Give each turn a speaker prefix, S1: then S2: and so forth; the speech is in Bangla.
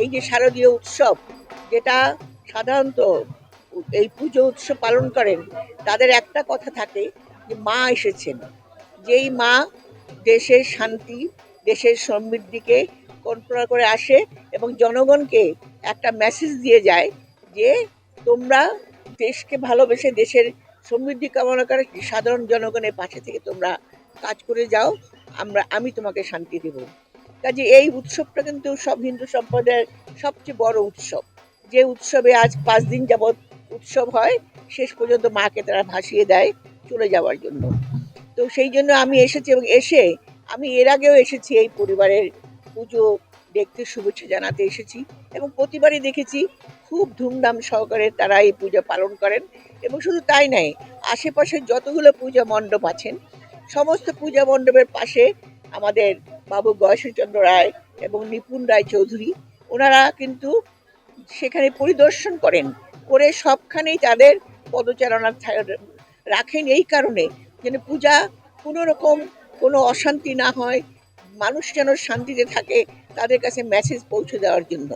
S1: এই যে শারদীয় উৎসব, যেটা সাধারণত এই পুজো উৎসব পালন করেন, তাদের একটা কথা থাকে যে মা এসেছেন। যেই মা দেশের শান্তি, দেশের সমৃদ্ধিকে কন্ট্রোল করে আসে এবং জনগণকে একটা মেসেজ দিয়ে যায় যে তোমরা দেশকে ভালোবেসে দেশের সমৃদ্ধি কামনা করে সাধারণ জনগণের পাশে থেকে তোমরা কাজ করে যাও, আমরা, আমি তোমাকে শান্তি দেব। কাজে এই উৎসবটা কিন্তু সব হিন্দু সম্প্রদায়ের সবচেয়ে বড় উৎসব। যে উৎসবে আজ পাঁচ দিন যাবৎ উৎসব হয়, শেষ পর্যন্ত মাকে তারা ভাসিয়ে দেয় চলে যাওয়ার জন্য। তো সেই জন্য আমি এসেছি এবং এসে আমি এর আগেও এসেছি এই পরিবারের পুজো, দেখতে শুভেচ্ছা জানাতে এসেছি এবং প্রতিবারই দেখেছি খুব ধুমধাম সহকারে তারা এই পূজা পালন করেন এবং শুধু তাই নয় আশেপাশে যতগুলো পূজা মণ্ডপ আছেন, সমস্ত পূজা মণ্ডপের পাশে আমাদের বাবু গয়েশ্বরচন্দ্র রায় এবং নিপুণ রায় চৌধুরী, ওনারা কিন্তু সেখানে পরিদর্শন করেন, করে সবখানেই তাদের পদচারণা রাখেন এই কারণে যেন পূজা কোনো রকম কোনো অশান্তি না হয়, মানুষ যেন শান্তিতে থাকে, তাদের কাছে মেসেজ পৌঁছে দেওয়ার জন্য।